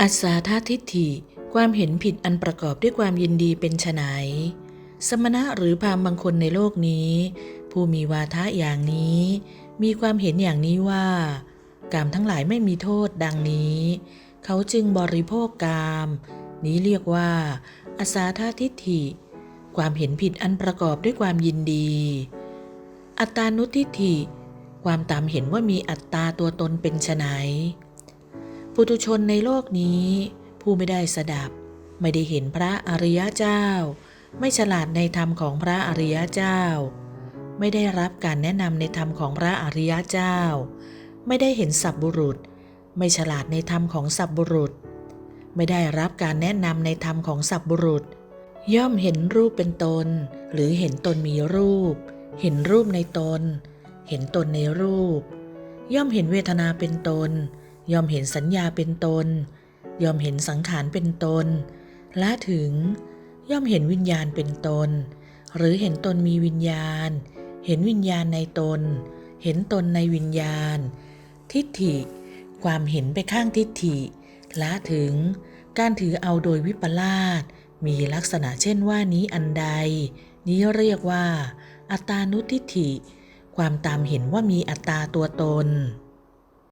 อัศาธาทิฏฐิความเห็นผิดอันประกอบด้วยความยินดีเป็นไฉนสมณะหรือพราหมณ์บางคนในโลกนี้ ผู้มีวาทะอย่างนี้ มีความเห็นอย่างนี้ว่ากามทั้งหลายไม่มีโทษดังนี้ เขาจึงบริโภคกาม นี้เรียกว่าอาสาธาทิฏฐิ ความเห็นผิดอันประกอบด้วยความยินดี อัตตานุทิฏฐิ ความตามเห็นว่ามีอัตตาตัวตนเป็นไฉน ปุถุชนในโลกนี้ ผู้ไม่ได้สดับ ไม่ได้เห็นพระอริยเจ้า ไม่ฉลาดในธรรมของพระอริยเจ้า ไม่ได้รับการแนะนำในธรรมของพระอริยเจ้า ไม่ได้เห็นสัพบุรุษ ไม่ฉลาดในธรรมของสัพบุรุษ ไม่ได้รับการแนะนำในธรรมของสัพบุรุษ ย่อมเห็นรูปเป็นตน หรือเห็นตนมีรูป เห็นรูปในตน เห็นตนในรูป ย่อมเห็นเวทนาเป็นตน ยอมเห็นสัญญาเป็นตน ยอมเห็นสังขารเป็นตนและถึง ย่อมเห็นวิญญาณเป็นตน หรือเห็นตนมีวิญญาณ เห็นวิญญาณในตน เห็นตนในวิญญาณ ทิฏฐิ ความเห็นไปข้างทิฏฐิและถึง การถือเอาโดยวิปลาสมีลักษณะเช่นว่านี้อันใด นี้เรียกว่า อัตตานุทิฏฐิ ความตามเห็นว่ามีอัตตาตัวตน